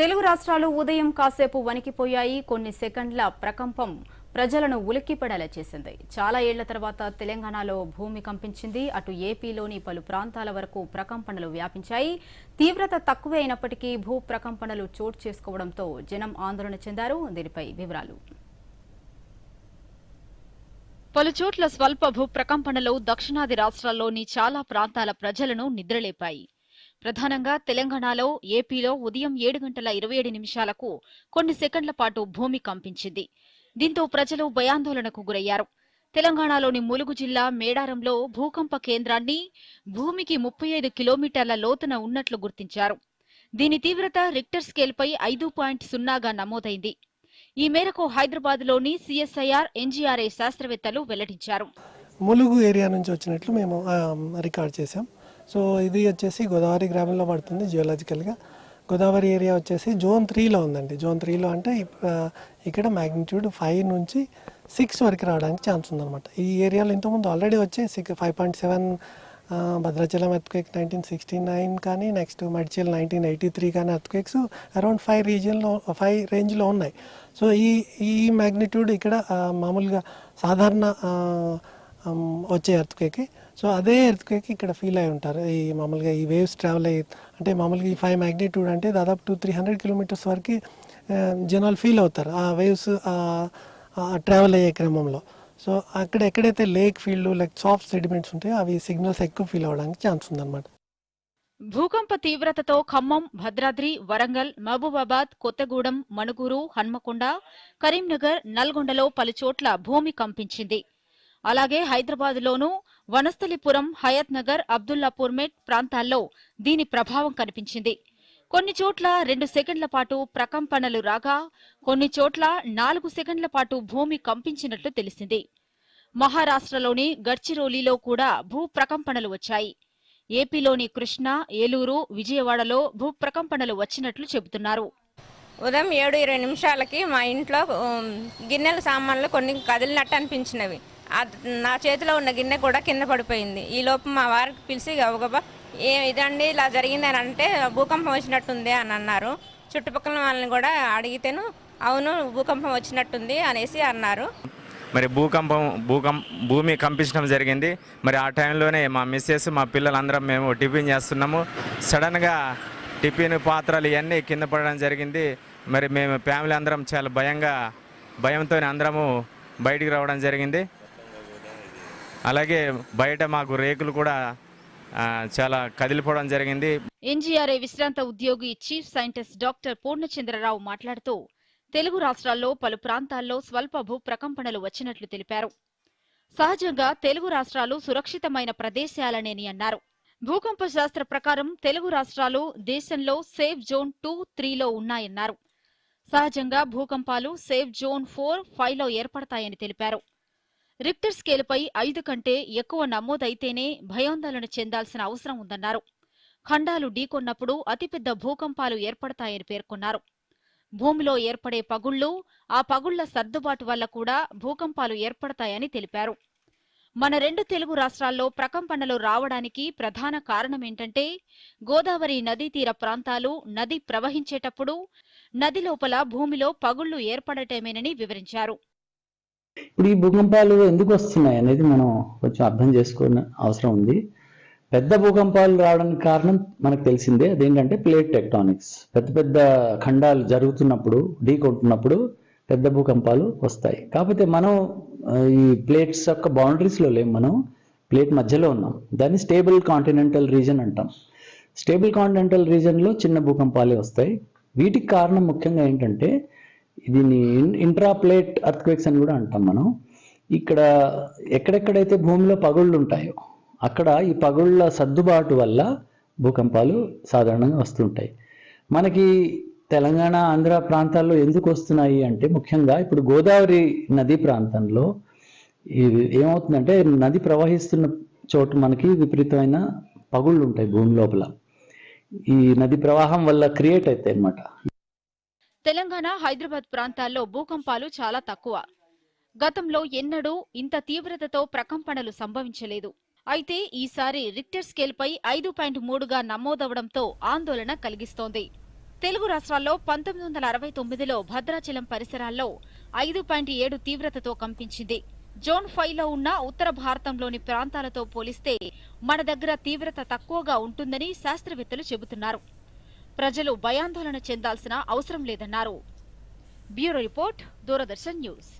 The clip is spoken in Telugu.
తెలుగు రాష్ట్రాలు ఉదయం కాసేపు వణికిపోయాయి. కొన్ని సెకండ్ల ప్రకంపం ప్రజలను ఉలిక్కిపడేలా చేసింది. చాలా ఏళ్ళ తర్వాత తెలంగాణలో భూమి కంపించింది. అటు ఏపీలోని పలు ప్రాంతాల వరకు ప్రకంపనలు వ్యాపించాయి. తీవ్రత తక్కువే అయినప్పటికీ భూ ప్రకంపనలు చోటు చేసుకోవడంతో జనం ఆందోళన చెందారు. దీనిపై వివరాలు. పలుచోట్ల స్వల్ప భూ ప్రకంపనలు దక్షిణాది రాష్ట్రాల్లోని చాలా ప్రాంతాల ప్రజలను నిద్రలేపాయి. ప్రధానంగా తెలంగాణలో ఏపీలో ఉదయం ఏడు గంటల ఇరవై ఏడు నిమిషాలకు కొన్ని సెకండ్ల పాటు భూమి కంపించింది. దీంతో ప్రజలు భయాందోళనకు గురయ్యారు. తెలంగాణలోని ములుగు జిల్లా మేడారంలో భూకంప కేంద్రాన్ని భూమికి ముప్పై ఐదు కిలోమీటర్ల లోతున ఉన్నట్లు గుర్తించారు. దీని తీవ్రత రిక్టర్ స్కేల్పై ఐదు పాయింట్ సున్నాగా నమోదైంది. ఈ మేరకు హైదరాబాద్లోని సిఎస్ఐఆర్ ఎన్జీఆర్ఐ శాస్త్రవేత్తలు వెల్లడించారు. ములుగు ఏరియా నుంచి వచ్చినట్లు మేము రికార్డ్ చేశాం. సో ఇది వచ్చేసి గోదావరి గ్రామంలో పడుతుంది జియోలాజికల్గా గోదావరి ఏరియా వచ్చేసి జోన్ త్రీలో ఉందండి. జోన్ త్రీలో అంటే ఇక్కడ మ్యాగ్నిట్యూడ్ ఫైవ్ నుంచి సిక్స్ వరకు రావడానికి ఛాన్స్ ఉందన్నమాట. ఈ ఏరియాలో ఇంతకుముందు ఆల్రెడీ వచ్చి six five point seven Bhadrachalam earthquake nineteen sixty nine కానీ నెక్స్ట్ మడిచేల్ నైన్టీన్ ఎయిటీ త్రీ కానీ ఎర్త్క్వేక్స్ అరౌండ్ ఫైవ్ రీజియన్లో ఫైవ్ రేంజ్లో ఉన్నాయి. సో ఈ ఈ మ్యాగ్నిట్యూడ్ ఇక్కడ మామూలుగా సాధారణ వచ్చే ఎర్త్కేకి సో అదే ఎర్త్క్వేక్ ఇక్కడ ఫీల్ అయి ఉంటారు. ఈ మామూలుగా ఈ వేవ్స్ ట్రావెల్ అయ్యి అంటే మామూలుగా ఈ ఫైవ్ మ్యాగ్నిట్యూడ్ అంటే దాదాపు టూ త్రీ హండ్రెడ్ కిలోమీటర్స్ వరకు జనాలు ఫీల్ అవుతారు. ఆ వేవ్స్ ట్రావెల్ అయ్యే క్రమంలో. సో అక్కడ ఎక్కడైతే lake field like soft sediments ఉంటాయో అవి సిగ్నల్స్ ఎక్కువ ఫీల్ అవ్వడానికి ఛాన్స్ ఉందన్నమాట. భూకంప తీవ్రతతో ఖమ్మం భద్రాద్రి వరంగల్ మహబూబాబాద్ కొత్తగూడెం మణుగూరు హన్మకొండ కరీంనగర్ నల్గొండలో పలుచోట్ల భూమి కంపించింది. అలాగే హైదరాబాద్లోనూ వనస్థలిపురం హయత్ నగర్ అబ్దుల్లాపూర్మెట్ ప్రాంతాల్లో దీని ప్రభావం కనిపించింది. కొన్ని చోట్ల రెండు సెకండ్ల పాటు ప్రకంపనలు రాగా కొన్ని చోట్ల నాలుగు సెకండ్ల పాటు భూమి కంపించినట్లు తెలిసింది. మహారాష్ట్రలోని గడ్చిరోలీలో కూడా భూ ప్రకంపనలు వచ్చాయి. ఏపీలోని కృష్ణా ఏలూరు విజయవాడలో భూ ప్రకంపనలు వచ్చినట్లు చెబుతున్నారు. ఉదయం ఏడు ఇరవై నిమిషాలకి మా ఇంట్లో గిన్నెల సామాన్లు కొన్ని కదిలినట్టు అనిపించినవి. నా చేతిలో ఉన్న గిన్నె కూడా కింద పడిపోయింది. ఈ లోపు మా వారికి పిలిచి గబగబా ఏ ఇదండి ఇలా జరిగింది అని అంటే భూకంపం వచ్చినట్టుంది అని అన్నారు. చుట్టుపక్కల వాళ్ళని కూడా అడిగితేను అవును భూకంపం వచ్చినట్టుంది అనేసి అన్నారు. మరి భూకంపం భూకం భూమి కంపించడం జరిగింది. మరి ఆ టైంలోనే మా మిస్సెస్ మా పిల్లలందరం మేము టిఫిన్ చేస్తున్నాము. సడన్గా టిఫిన్ పాత్రలు ఇవన్నీ కింద పడడం జరిగింది. మరి మేము ఫ్యామిలీ అందరం చాలా భయంగా భయంతో అందరము బయటికి రావడం జరిగింది. అలాగే బయట మాకు రేకులు కూడా చాలా కదిలిపోవడం జరిగింది. ఎన్జీఆర్ఏ విశ్రాంత ఉద్యోగి చీఫ్ సైంటిస్ట్ డాక్టర్ పూర్ణచంద్రరావు మాట్లాడుతూ తెలుగు రాష్ట్రాల్లో పలు ప్రాంతాల్లో స్వల్ప భూ ప్రకంపనలు వచ్చినట్లు తెలిపారు. సహజంగా తెలుగు రాష్ట్రాలు సురక్షితమైన ప్రదేశాలనేని అన్నారు. భూకంప శాస్త్ర ప్రకారం తెలుగు రాష్ట్రాలు దేశంలో సేఫ్ జోన్ టూ త్రీలో ఉన్నాయన్నారు. సహజంగా భూకంపాలు సేఫ్ జోన్ ఫోర్ ఫైవ్లో ఏర్పడతాయని తెలిపారు. రిక్టర్ స్కేల్పై ఐదు కంటే ఎక్కువ నమోదైతేనే భయాందోళన చెందాల్సిన అవసరం ఉందన్నారు. ఖండాలు ఢీకొన్నప్పుడు అతిపెద్ద భూకంపాలు ఏర్పడతాయని పేర్కొన్నారు. భూమిలో ఏర్పడే పగుళ్ళు ఆ పగుళ్ళ సర్దుబాటు వల్ల కూడా భూకంపాలు ఏర్పడతాయని తెలిపారు. మన రెండు తెలుగు రాష్ట్రాల్లో ప్రకంపనలు రావడానికి ప్రధాన కారణమేంటంటే గోదావరి నదీ తీర ప్రాంతాలు నది ప్రవహించేటప్పుడు నది లోపల భూమిలో పగుళ్ళు ఏర్పడటమేనని వివరించారు. ఇప్పుడు ఈ భూకంపాలు ఎందుకు వస్తున్నాయి అనేది మనం కొంచెం అర్థం చేసుకునే అవసరం ఉంది. పెద్ద భూకంపాలు రావడానికి కారణం మనకు తెలిసిందే. అదేంటంటే ప్లేట్ టెక్టానిక్స్. పెద్ద పెద్ద ఖండాలు జరుగుతున్నప్పుడు ఢీ కొట్టున్నప్పుడు పెద్ద భూకంపాలు వస్తాయి. కాకపోతే మనం ఈ ప్లేట్స్ యొక్క బౌండరీస్లో లేం మనం. ప్లేట్ మధ్యలో ఉన్నాం. దాన్ని స్టేబుల్ కాంటినెంటల్ రీజన్ అంటాం. స్టేబుల్ కాంటినెంటల్ రీజన్లో చిన్న భూకంపాలే వస్తాయి. వీటికి కారణం ముఖ్యంగా ఏంటంటే దీన్ని ఇంట్రాప్లేట్ అర్త్క్వేక్స్ అని కూడా అంటాం మనం. ఇక్కడ ఎక్కడెక్కడైతే భూమిలో పగుళ్ళు ఉంటాయో అక్కడ ఈ పగుళ్ళ సర్దుబాటు వల్ల భూకంపాలు సాధారణంగా వస్తుంటాయి. మనకి తెలంగాణ ఆంధ్ర ప్రాంతాల్లో ఎందుకు వస్తున్నాయి అంటే ముఖ్యంగా ఇప్పుడు గోదావరి నది ప్రాంతంలో ఇది ఏమవుతుందంటే నది ప్రవహిస్తున్న చోటు మనకి విపరీతమైన పగుళ్ళు ఉంటాయి భూమి లోపల. ఈ నది ప్రవాహం వల్ల క్రియేట్ అవుతాయి అన్నమాట. తెలంగాణ హైదరాబాద్ ప్రాంతాల్లో భూకంపాలు చాలా తక్కువ. గతంలో ఎన్నడూ ఇంత తీవ్రతతో ప్రకంపనలు సంభవించలేదు. అయితే ఈసారి రిక్టర్ స్కేల్పై ఐదు పాయింట్ మూడుగా నమోదవడంతో ఆందోళన కలిగిస్తోంది. తెలుగు రాష్ట్రాల్లో పంతొమ్మిది వందల అరవై తొమ్మిదిలో భద్రాచలం పరిసరాల్లో ఐదు పాయింట్ ఏడు తీవ్రతతో కంపించింది. జోన్ ఫైవ్లో ఉన్న ఉత్తర భారతంలోని ప్రాంతాలతో పోలిస్తే మన దగ్గర తీవ్రత తక్కువగా ఉంటుందని శాస్త్రవేత్తలు చెబుతున్నారు. ప్రజలు భయాందోళన చెందాల్సిన అవసరం లేదన్నారు. Bureau report Doordarshan news.